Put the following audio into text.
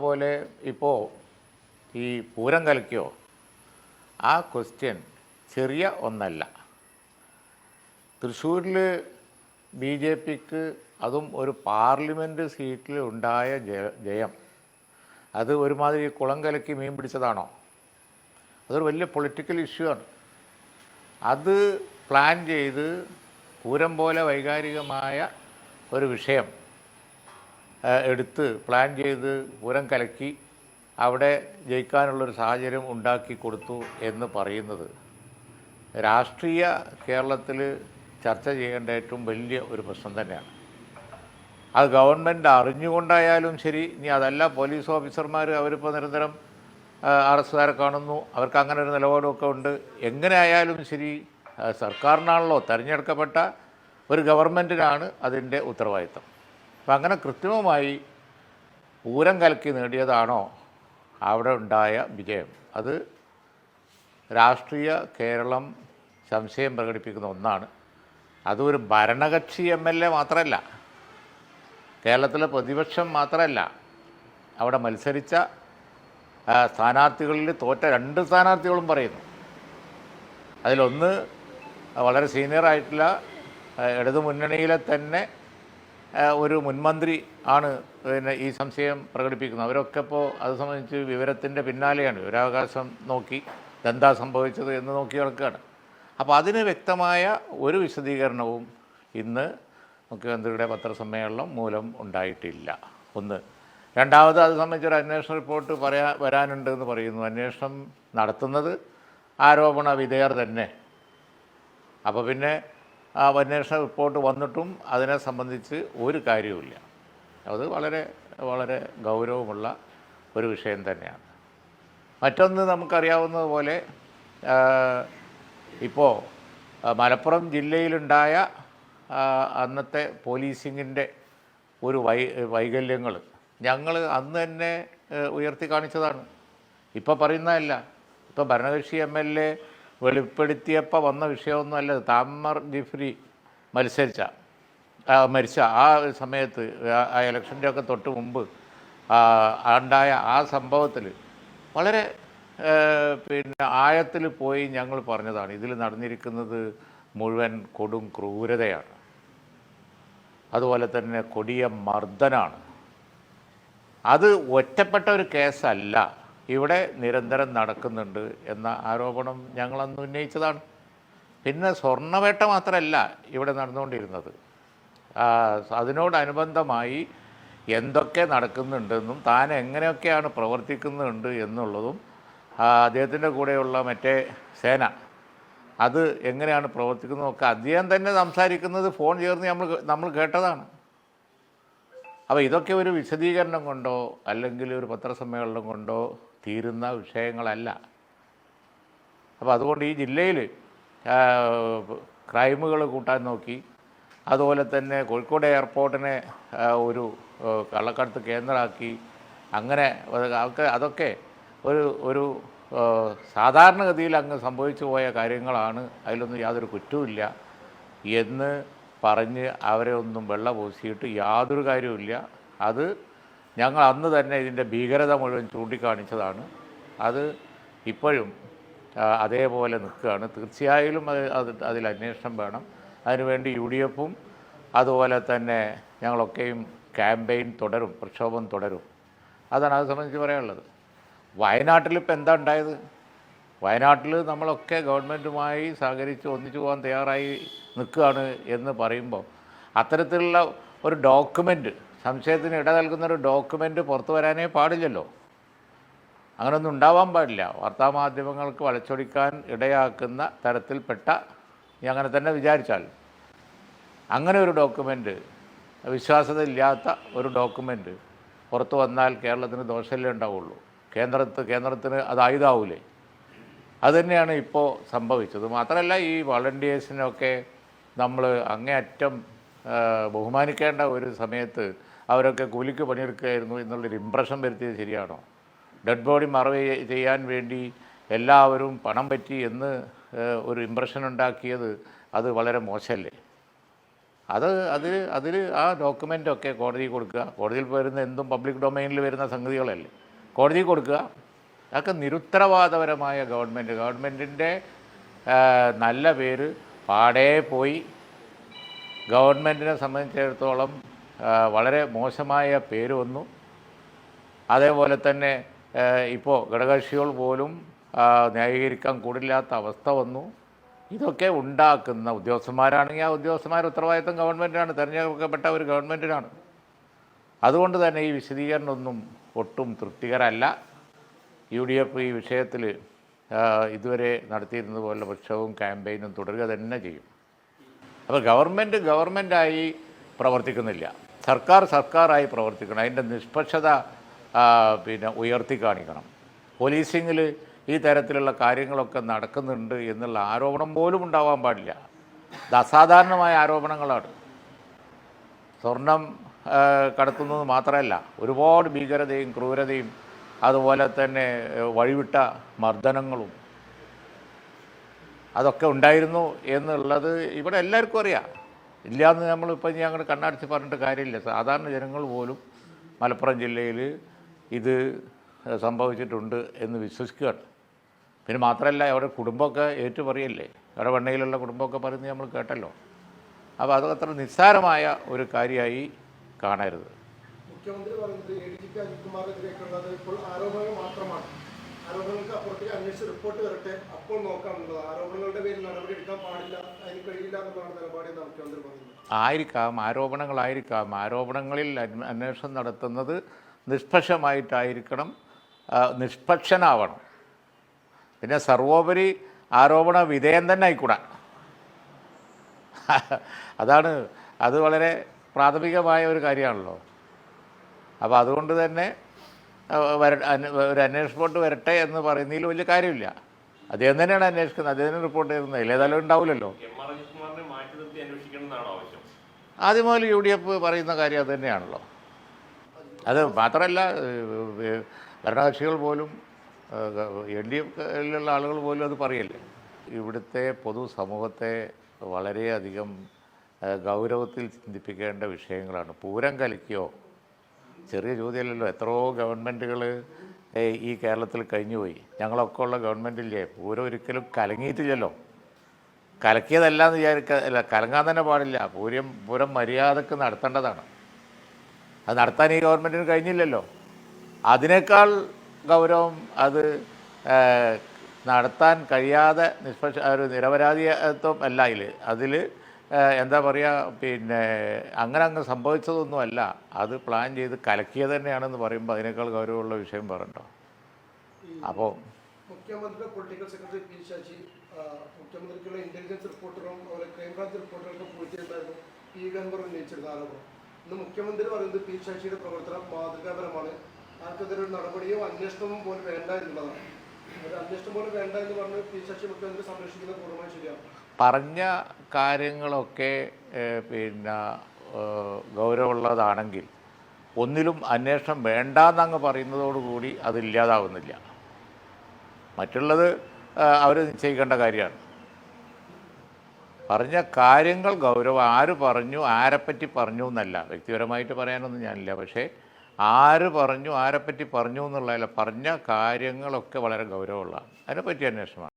പോലെ ഇപ്പോൾ ഈ പൂരം കലക്കിയോ? ആ ക്വസ്റ്റ്യൻ ചെറിയ ഒന്നല്ല. തൃശ്ശൂരിൽ ബി ജെ പിക്ക് അതും ഒരു പാർലമെന്റ് സീറ്റിൽ ഉണ്ടായ ജയ. അത് ഒരുമാതിരി കുളം കലക്കി മീൻ പിടിച്ചതാണോ? അതൊരു വലിയ പൊളിറ്റിക്കൽ ഇഷ്യൂ ആണ്. അത് പ്ലാൻ ചെയ്ത് പൂരം പോലെ വൈകാരികമായ ഒരു വിഷയം എടുത്ത് പ്ലാൻ ചെയ്ത് പൂരം കലക്കി അവിടെ ജയിക്കാനുള്ളൊരു സാഹചര്യം ഉണ്ടാക്കി കൊടുത്തു എന്ന് പറയുന്നത്. രാഷ്ട്രീയ കേരളത്തിൽ ചർച്ച ചെയ്യേണ്ട ഏറ്റവും വലിയ ഒരു പ്രശ്നം തന്നെയാണ്. അത് ഗവൺമെന്റ് അറിഞ്ഞുകൊണ്ടായാലും ശരി ഇനി അതല്ല പോലീസ് ഓഫീസർമാർ അവരിപ്പോൾ നിരന്തരം ആ, അറസ്റ്റുകാരെ കാണുന്നു. അവർക്ക് അങ്ങനെ ഒരു നിലപാടുമൊക്കെ ഉണ്ട്. എങ്ങനെ ആയാലും ശരി സർക്കാരിനാണല്ലോ തിരഞ്ഞെടുക്കപ്പെട്ട ഒരു ഗവൺമെന്റിനാണ് അതിന്റെ ഉത്തരവാദിത്തം അപ്പം അങ്ങനെ കൃത്രിമമായി പൂരം കലക്കി നേടിയതാണോ അവിടെ ഉണ്ടായ വിജയം? അത് രാഷ്ട്രീയ കേരളം സംശയം പ്രകടിപ്പിക്കുന്ന ഒന്നാണ്. അതൊരു ഭരണകക്ഷി എം എൽ എ മാത്രമല്ല. കേരളത്തിലെ പ്രതിപക്ഷം മാത്രമല്ല. അവിടെ മത്സരിച്ച സ്ഥാനാർത്ഥികളിൽ തോറ്റ രണ്ട് സ്ഥാനാർത്ഥികളും പറയുന്നു. അതിലൊന്ന് വളരെ സീനിയർ ആയിട്ടുള്ള ആ, ഇടതു മുന്നണിയിലെ തന്നെ ഒരു മുൻമന്ത്രി ആണ് പിന്നെ ഈ സംശയം പ്രകടിപ്പിക്കുന്നത്. അവരൊക്കെ ഇപ്പോൾ അത് സംബന്ധിച്ച് വിവരത്തിന്റെ പിന്നാലെയാണ്. വിവരാവകാശം നോക്കി ഇതെന്താ സംഭവിച്ചത് എന്ന് നോക്കി കിടക്കുകയാണ് അപ്പോൾ അതിന് വ്യക്തമായ ഒരു വിശദീകരണവും ഇന്ന് മുഖ്യമന്ത്രിയുടെ പത്രസമ്മേളനം മൂലം ഉണ്ടായിട്ടില്ല. ഒന്ന്. രണ്ടാമത് അത് സംബന്ധിച്ചൊരു അന്വേഷണ റിപ്പോർട്ട് പറയാ വരാനുണ്ട് എന്ന് പറയുന്നു. അന്വേഷണം നടത്തുന്നത് ആരോപണ വിധേയർ തന്നെ. അപ്പോൾ പിന്നെ അന്വേഷണ റിപ്പോർട്ട് വന്നിട്ടും അതിനെ സംബന്ധിച്ച് ഒരു കാര്യവുമില്ല. അത് വളരെ വളരെ ഗൗരവമുള്ള ഒരു വിഷയം തന്നെയാണ്. മറ്റൊന്ന് നമുക്കറിയാവുന്നതുപോലെ ഇപ്പോൾ മലപ്പുറം ജില്ലയിലുണ്ടായ അന്നത്തെ പോലീസിങ്ങിന്റെ ഒരു വൈ വൈകല്യങ്ങൾ ഞങ്ങൾ അന്ന് തന്നെ ഉയർത്തി കാണിച്ചതാണ്. ഇപ്പോൾ പറയുന്നതല്ല. ഇപ്പോൾ ഭരണകക്ഷി എം എൽ എ വെളിപ്പെടുത്തിയപ്പോൾ വന്ന വിഷയമൊന്നുമല്ല താമർ ജിഫ്രി മത്സരിച്ച മരിച്ച ആ സമയത്ത് ആ- ഇലക്ഷന്റെ ഒക്കെ തൊട്ട് മുമ്പ് ഉണ്ടായ ആ സംഭവത്തിൽ വളരെ പിന്നെ ആഴത്തിൽ പോയി ഞങ്ങൾ പറഞ്ഞതാണ്. ഇതിൽ നടന്നിരിക്കുന്നത് മുഴുവൻ കൊടും ക്രൂരതയാണ്. അതുപോലെ തന്നെ കൊടിയ മർദ്ദനാണ്. അത് ഒറ്റപ്പെട്ട ഒരു കേസല്ല. ഇവിടെ നിരന്തരം നടക്കുന്നുണ്ട് എന്ന ആരോപണം ഞങ്ങളന്ന് ഉന്നയിച്ചതാണ്. പിന്നെ സ്വർണവേട്ട മാത്രമല്ല ഇവിടെ നടന്നുകൊണ്ടിരുന്നത്. അതിനോടനുബന്ധമായി എന്തൊക്കെ നടക്കുന്നുണ്ടെന്നും താൻ എങ്ങനെയൊക്കെയാണ് പ്രവർത്തിക്കുന്നുണ്ട് എന്നുള്ളതും അദ്ദേഹത്തിന്റെ കൂടെയുള്ള മറ്റേ സേന അത് എങ്ങനെയാണ് പ്രവർത്തിക്കുന്നതൊക്കെ അദ്ദേഹം തന്നെ സംസാരിക്കുന്നത് ഫോൺ ചേർന്ന് നമ്മൾ നമ്മൾ കേട്ടതാണ്. അപ്പോൾ ഇതൊക്കെ ഒരു വിശദീകരണം കൊണ്ടോ അല്ലെങ്കിൽ ഒരു പത്രസമ്മേളനം കൊണ്ടോ തീരുന്ന വിഷയങ്ങളല്ല. അപ്പോൾ അതുകൊണ്ട് ഈ ജില്ലയിൽ ക്രൈമുകൾ കൂട്ടാൻ നോക്കി. അതുപോലെ തന്നെ കോഴിക്കോട് എയർപോർട്ടിനെ ഒരു കള്ളക്കടത്ത് കേന്ദ്രമാക്കി. അങ്ങനെ അതൊക്കെ അതൊക്കെ ഒരു ഒരു സാധാരണഗതിയിൽ അങ്ങ് സംഭവിച്ചു പോയ കാര്യങ്ങളാണ്. അതിലൊന്നും യാതൊരു കുറ്റവുമില്ല എന്ന് പറഞ്ഞ് അവരെ ഒന്നും വെള്ള പൂശിയിട്ട് യാതൊരു കാര്യവുമില്ല. അത് ഞങ്ങൾ അന്ന് തന്നെ ഇതിന്റെ ഭീകരത മുഴുവൻ ചൂണ്ടിക്കാണിച്ചതാണ്. അത് ഇപ്പോഴും അതേപോലെ നിൽക്കുകയാണ്. തീർച്ചയായും അത് അത് അതിൽ അന്വേഷണം വേണം. അതിനുവേണ്ടി യു ഡി എഫും അതുപോലെ തന്നെ ഞങ്ങളൊക്കെയും ക്യാമ്പയിൻ തുടരും പ്രക്ഷോഭം തുടരും. അതാണ് അത് സംബന്ധിച്ച് പറയാനുള്ളത്. വയനാട്ടിൽ ഇപ്പോൾ എന്താ ഉണ്ടായത്? വയനാട്ടിൽ നമ്മളൊക്കെ ഗവൺമെന്റുമായി സഹകരിച്ച് ഒന്നിച്ചു പോകാൻ തയ്യാറായി നിൽക്കുകയാണ് എന്ന് പറയുമ്പോൾ അത്തരത്തിലുള്ള ഒരു ഡോക്യുമെന്റ് സംശയത്തിന് ഇട നൽകുന്നൊരു ഡോക്യുമെന്റ് പുറത്തു വരാനേ പാടില്ലല്ലോ. അങ്ങനെയൊന്നും ഉണ്ടാവാൻ പാടില്ല. വാർത്താമാധ്യമങ്ങൾക്ക് വളച്ചൊടിക്കാൻ ഇടയാക്കുന്ന തരത്തിൽപ്പെട്ട നീ അങ്ങനെ തന്നെ വിചാരിച്ചാൽ. അങ്ങനെ ഒരു ഡോക്യുമെന്റ് വിശ്വാസത ഇല്ലാത്ത ഒരു ഡോക്യുമെന്റ് പുറത്തു വന്നാൽ കേരളത്തിന് ദോഷമല്ലേ ഉണ്ടാവുള്ളൂ. കേന്ദ്രത്ത് കേന്ദ്രത്തിന് അത് ആയുധാവൂലേ. അതുതന്നെയാണ് ഇപ്പോൾ സംഭവിച്ചത്. മാത്രമല്ല ഈ വളണ്ടിയേഴ്സിനൊക്കെ നമ്മൾ അങ്ങേയറ്റം ബഹുമാനിക്കേണ്ട ഒരു സമയത്ത് അവരൊക്കെ കൂലിക്ക് പണിയെടുക്കുകയായിരുന്നു എന്നുള്ളൊരു ഇമ്പ്രഷൻ വരുത്തിയത് ശരിയാണോ? ഡെഡ് ബോഡി മറവ് ചെയ്യാൻ വേണ്ടി എല്ലാവരും പണം പറ്റി എന്ന് ഒരു ഇമ്പ്രഷൻ ഉണ്ടാക്കിയത് അത് വളരെ മോശമല്ലേ അത് അതിൽ അതിൽ ആ ഡോക്യുമെന്റൊക്കെ കോടതിയിൽ കൊടുക്കുക. കോടതിയിൽ വരുന്ന എന്തും പബ്ലിക് ഡൊമൈനിൽ വരുന്ന സംഗതികളല്ലേ? കോടതിയിൽ കൊടുക്കുക. അതൊക്കെ നിരുത്തരവാദപരമായ ഗവൺമെന്റ് ഗവൺമെന്റിന്റെ നല്ല പേര് പാടേ പോയി. ഗവൺമെന്റിനെ സംബന്ധിച്ചിടത്തോളം വളരെ മോശമായ പേര് വന്നു. അതേപോലെ തന്നെ ഇപ്പോൾ ഘടകകക്ഷികൾ പോലും ന്യായീകരിക്കാൻ കൂടില്ലാത്ത അവസ്ഥ വന്നു. ഇതൊക്കെ ഉണ്ടാക്കുന്ന ഉദ്യോഗസ്ഥന്മാരാണെങ്കിൽ ആ ഉദ്യോഗസ്ഥന്മാർ ഉത്തരവാദിത്തം ഗവൺമെന്റിനാണ് തിരഞ്ഞെടുക്കപ്പെട്ട ഒരു ഗവൺമെന്റിനാണ് അതുകൊണ്ട് തന്നെ ഈ വിശദീകരണമൊന്നും ഒട്ടും തൃപ്തികരമല്ല. യു ഡി എഫ് ഈ വിഷയത്തിൽ ഇതുവരെ നടത്തിയിരുന്നത് പോലെ പക്ഷവും ക്യാമ്പയിനും തുടരുക തന്നെ ചെയ്യും. അപ്പോൾ ഗവൺമെന്റ് ഗവൺമെന്റായി പ്രവർത്തിക്കുന്നില്ല. സർക്കാർ സർക്കാരായി പ്രവർത്തിക്കണം. അതിന്റെ നിഷ്പക്ഷത പിന്നെ ഉയർത്തി കാണിക്കണം. പോലീസിങ്ങിൽ ഈ തരത്തിലുള്ള കാര്യങ്ങളൊക്കെ നടക്കുന്നുണ്ട് എന്നുള്ള ആരോപണം പോലും ഉണ്ടാവാൻ പാടില്ല. ഇത് അസാധാരണമായ ആരോപണങ്ങളാണ്. സ്വർണം കടത്തുന്നത് മാത്രമല്ല ഒരുപാട് ഭീകരതയും ക്രൂരതയും അതുപോലെ തന്നെ വഴിവിട്ട മർദ്ദനങ്ങളും അതൊക്കെ ഉണ്ടായിരുന്നു എന്നുള്ളത് ഇവിടെ എല്ലാവർക്കും അറിയാം. ഇല്ലയെന്ന് നമ്മളിപ്പോൾ ഞങ്ങൾ കണ്ണടച്ച് പറഞ്ഞിട്ട് കാര്യമില്ല. സാധാരണ ജനങ്ങൾ പോലും മലപ്പുറം ജില്ലയിൽ ഇത് സംഭവിച്ചിട്ടുണ്ട് എന്ന് വിശ്വസിക്കുകയാണ്. പിന്നെ മാത്രമല്ല അവിടെ കുടുംബമൊക്കെ ഏറ്റു പറയല്ലേ അവിടെ വെണ്ണയിലുള്ള കുടുംബമൊക്കെ പറയുന്നത് നമ്മൾ കേട്ടല്ലോ. അപ്പോൾ അത് അത്ര നിസ്സാരമായ ഒരു കാര്യമായി കാണരുത്. മുഖ്യമന്ത്രി പറയുന്നത് മാത്രമാണ്. അന്വേഷിച്ച് റിപ്പോർട്ട് വരട്ടെ അപ്പോൾ നോക്കാം ആരോപണങ്ങളുടെ പേരിൽ നടപടി എടുക്കാൻ പാടില്ല ആയിരിക്കാം ആരോപണങ്ങളായിരിക്കാം. ആരോപണങ്ങളിൽ അന്വേഷണം നടത്തുന്നത് നിഷ്പക്ഷമായിട്ടായിരിക്കണം നിഷ്പക്ഷനാവണം. പിന്നെ സർവോപരി ആരോപണ വിധേയം തന്നെ ആയിക്കൂടാ. അതാണ് അത് വളരെ പ്രാഥമികമായ ഒരു കാര്യമാണല്ലോ. അപ്പോൾ അതുകൊണ്ട് തന്നെ വര ഒരു അന്വേഷണ റിപ്പോർട്ട് വരട്ടെ എന്ന് പറയുന്നതിൽ വലിയ കാര്യമില്ല. അദ്ദേഹം തന്നെയാണ് അന്വേഷിക്കുന്നത്. അദ്ദേഹം റിപ്പോർട്ട് ചെയ്യുന്നത് ഏതായാലും ഉണ്ടാവില്ലല്ലോ. ആദ്യം മുതൽ യു ഡി എഫ് പറയുന്ന കാര്യം അത് തന്നെയാണല്ലോ. അത് മാത്രമല്ല ഭരണകക്ഷികൾ പോലും എൻ ഡി എഫിലുള്ള ആളുകൾ പോലും അത് പറയല്ലേ? ഇവിടുത്തെ പൊതുസമൂഹത്തെ വളരെയധികം ഗൗരവത്തിൽ ചിന്തിപ്പിക്കേണ്ട വിഷയങ്ങളാണ്. പൂരം കലിക്കോ ചെറിയ ചോദ്യമല്ലല്ലോ എത്രയോ ഗവൺമെന്റുകൾ ഈ കേരളത്തിൽ കഴിഞ്ഞുപോയി. ഞങ്ങളൊക്കെ ഉള്ള ഗവൺമെന്റില്ലേ പൂരം ഒരിക്കലും കലങ്ങിയിട്ടില്ലല്ലോ. കലക്കിയതല്ല എന്ന് വിചാരിക്കുക അല്ല കലങ്ങാൻ തന്നെ പാടില്ല. പൂരം പൂരം മര്യാദയ്ക്ക് നടത്തേണ്ടതാണ്. അത് നടത്താൻ ഈ ഗവൺമെന്റിന് കഴിഞ്ഞില്ലല്ലോ. അതിനേക്കാൾ ഗൗരവം അത് നടത്താൻ കഴിയാതെ നിഷ്പക്ഷ ഒരു നിരപരാധിത്വം അല്ല അതിൽ അതിൽ എന്താ പറയുക പിന്നെ അങ്ങനെ അങ്ങ് സംഭവിച്ചതൊന്നുമല്ല. അത് പ്ലാൻ ചെയ്ത് കലക്കിയത് തന്നെയാണെന്ന് പറയുമ്പോൾ അതിനേക്കാൾ ഗൗരവമുള്ള വിഷയം പറയണ്ടോ അപ്പോൾ മുഖ്യമന്ത്രിയുടെ പൊളിറ്റിക്കൽ സെക്രട്ടറി പി ശശി മുഖ്യമന്ത്രിക്കുള്ള ഇന്റലിജൻസ് റിപ്പോർട്ടറും അതുപോലെ ക്രൈംബ്രാഞ്ച് റിപ്പോർട്ടുകളൊക്കെ പൂഴ്ത്തിയിട്ടുണ്ടായിരുന്നു. പി ഗൺവർ ഉന്നയിച്ചിരുന്ന ആരോപണം ഇന്ന് മുഖ്യമന്ത്രി പറയുന്നത് പി ശശിയുടെ പ്രവർത്തനം മാതൃകാപരമാണ്. ആർക്കെതിരെ ഒരു നടപടിയോ അന്വേഷണവും പോലും വേണ്ട എന്നുള്ളതാണ്. ഒരു അന്വേഷണം പോലും വേണ്ട എന്ന് പറഞ്ഞ് പി ശശി മുഖ്യമന്ത്രി സംരക്ഷിക്കുന്നത് പൂർണമായി ശരിയാണ്. പറഞ്ഞ കാര്യങ്ങളൊക്കെ പിന്നെ ഗൗരവമുള്ളതാണെങ്കിൽ ഒന്നിലും അന്വേഷണം വേണ്ടാന്നങ്ങ് പറയുന്നതോടുകൂടി അതില്ലാതാവുന്നില്ല. മറ്റുള്ളത് അവർ നിശ്ചയിക്കേണ്ട കാര്യമാണ്. പറഞ്ഞ കാര്യങ്ങൾ ഗൗരവം ആര് പറഞ്ഞു ആരെപ്പറ്റി പറഞ്ഞു എന്നല്ല. വ്യക്തിപരമായിട്ട് പറയാനൊന്നും ഞാനില്ല. പക്ഷേ ആര് പറഞ്ഞു ആരെപ്പറ്റി പറഞ്ഞു എന്നുള്ളതല്ല പറഞ്ഞ കാര്യങ്ങളൊക്കെ വളരെ ഗൗരവമുള്ളതാണ് അതിനെപ്പറ്റി അന്വേഷണമാണ്.